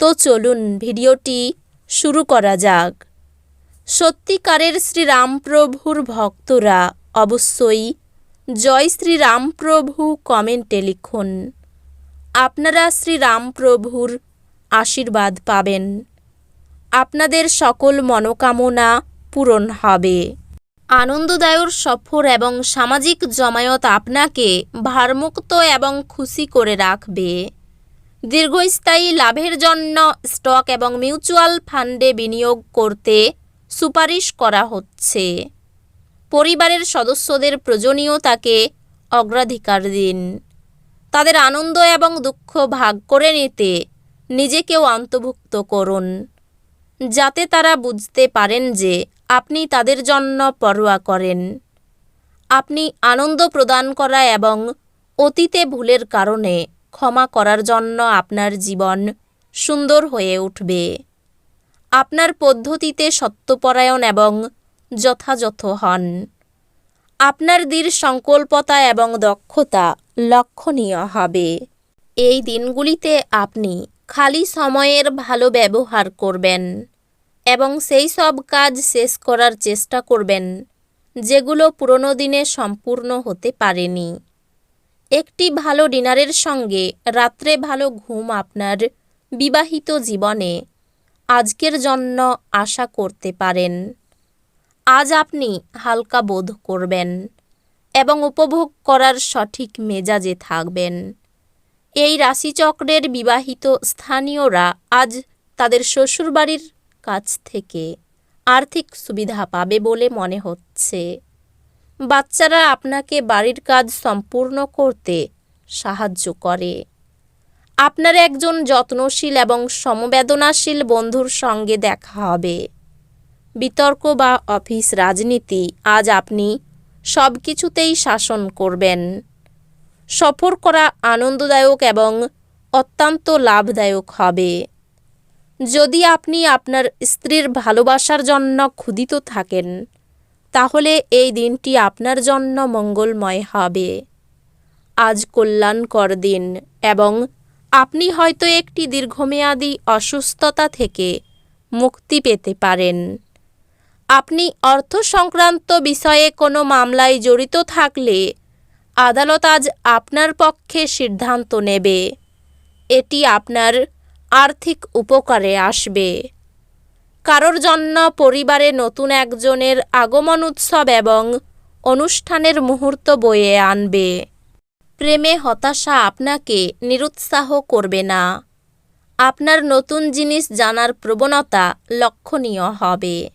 তো চলুন ভিডিওটি শুরু করা যাক। সত্যিকারের শ্রীরামপ্রভুর ভক্তরা অবশ্যই জয় শ্রীরামপ্রভু কমেন্টে লিখুন। আপনারা শ্রীরামপ্রভুর আশীর্বাদ পাবেন। আপনাদের সকল মনোকামনা পূরণ হবে। আনন্দদায়ক সফর এবং সামাজিক জমায়ত আপনাকে ভারমুক্ত এবং খুশি করে রাখবে। দীর্ঘস্থায়ী লাভের জন্য স্টক এবং মিউচুয়াল ফান্ডে বিনিয়োগ করতে সুপারিশ করা হচ্ছে। পরিবারের সদস্যদের প্রয়োজনীয়তাকে অগ্রাধিকার দিন। তাদের আনন্দ এবং দুঃখ ভাগ করে নিতে নিজেকেও অন্তর্ভুক্ত করুন, যাতে তারা বুঝতে পারেন যে আপনি তাদের জন্য পরোয়া করেন। আপনি আনন্দ প্রদান করা এবং অতীতে ভুলের কারণে ক্ষমা করার জন্য আপনার জীবন সুন্দর হয়ে উঠবে। আপনার পদ্ধতিতে সত্যপরায়ণ এবং যথাযথ হন। আপনার দৃঢ় সংকল্পতা এবং দক্ষতা লক্ষণীয় হবে। এই দিনগুলিতে আপনি খালি সময়ের ভালো ব্যবহার করবেন এবং সেই সব কাজ শেষ করার চেষ্টা করবেন, যেগুলো পুরনো দিনে সম্পূর্ণ হতে পারেনি। একটি ভালো ডিনারের সঙ্গে রাত্রে ভালো ঘুম আপনার বিবাহিত জীবনে। আজকের জন্য আশা করতে পারেন। আজ আপনি হালকা বোধ করবেন এবং উপভোগ করার সঠিক মেজাজে থাকবেন। এই রাশিচক্রের বিবাহিত স্থানীয়রা আজ তাদের শ্বশুরবাড়ির কাছ থেকে আর্থিক সুবিধা পাবে বলে মনে হচ্ছে। বাচ্চারা আপনাকে বাড়ির কাজ সম্পূর্ণ করতে সাহায্য করে। আপনার একজন যত্নশীল এবং সমবেদনাশীল বন্ধুর সঙ্গে দেখা হবে। বিতর্ক বা অফিস রাজনীতি আজ আপনি সব কিছুতেই শাসন করবেন। সফর করা আনন্দদায়ক এবং অত্যন্ত লাভদায়ক হবে। যদি আপনি আপনার স্ত্রীর ভালোবাসার জন্য ক্ষুদিত থাকেন তাহলে এই দিনটি আপনার জন্য মঙ্গলময় হবে। আজ কল্যাণকর দিন এবং আপনি হয়তো একটি দীর্ঘমেয়াদী অসুস্থতা থেকে মুক্তি পেতে পারেন। আপনি অর্থ সংক্রান্ত বিষয়ে কোনো মামলায় জড়িত থাকলে আদালত আজ আপনার পক্ষে সিদ্ধান্ত নেবে। এটি আপনার আর্থিক উপকারে আসবে। কারোর জন্য পরিবারে নতুন একজনের আগমন উৎসব এবং অনুষ্ঠানের মুহূর্ত বয়ে আনবে। প্রেমে হতাশা আপনাকে নিরুৎসাহ করবে না। আপনার নতুন জিনিস জানার প্রবণতা লক্ষণীয় হবে।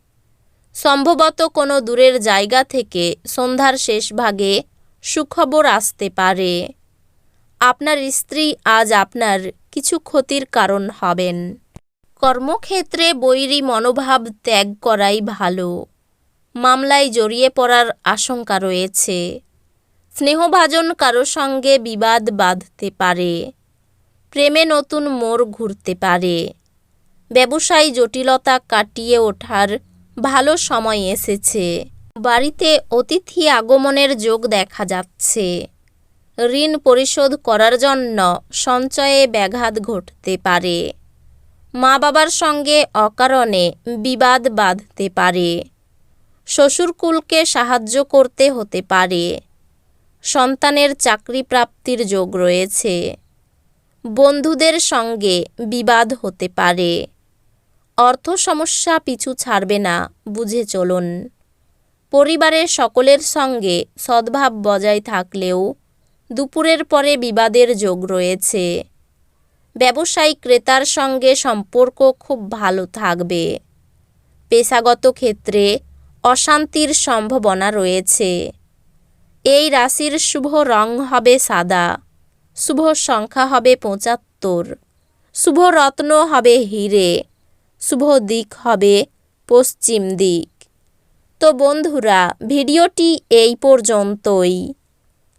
সম্ভবত কোনো দূরের জায়গা থেকে সন্ধ্যার শেষ ভাগে সুখবর আসতে পারে। আপনার স্ত্রী আজ আপনার কিছু ক্ষতির কারণ হবেন। কর্মক্ষেত্রে বৈরী মনোভাব ত্যাগ করাই ভালো। মামলায় জড়িয়ে পড়ার আশঙ্কা রয়েছে। স্নেহভাজন কারও সঙ্গে বিবাদ বাঁধতে পারে। প্রেমে নতুন মোড় ঘুরতে পারে। ব্যবসায় জটিলতা কাটিয়ে ওঠার ভালো সময় এসেছে। বাড়িতে অতিথি আগমনের যোগ দেখা যাচ্ছে। ঋণ পরিশোধ করার জন্য সঞ্চয়ে ব্যাঘাত ঘটতে পারে। মা বাবার সঙ্গে অকারণে বিবাদ বাঁধতে পারে। শ্বশুরকুলকে সাহায্য করতে হতে পারে। সন্তানের চাকরি প্রাপ্তির যোগ রয়েছে। বন্ধুদের সঙ্গে বিবাদ হতে পারে। অর্থ সমস্যা পিছু ছাড়বে না, বুঝে চলুন। পরিবারের সকলের সঙ্গে সদ্ভাব বজায় থাকলেও দুপুরের পরে বিবাদের যোগ রয়েছে। ব্যবসায়ী ক্রেতার সঙ্গে সম্পর্ক খুব ভালো থাকবে। পেশাগত ক্ষেত্রে অশান্তির সম্ভাবনা রয়েছে। এই রাশির শুভ রং হবে সাদা, শুভ সংখ্যা হবে পঁচাত্তর, শুভ রত্ন হবে হিরে, শুভ দিক হবে পশ্চিম দিক। তো বন্ধুরা, ভিডিওটি এই পর্যন্তই।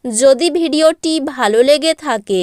যদি ভিডিওটি ভালো লেগে থাকে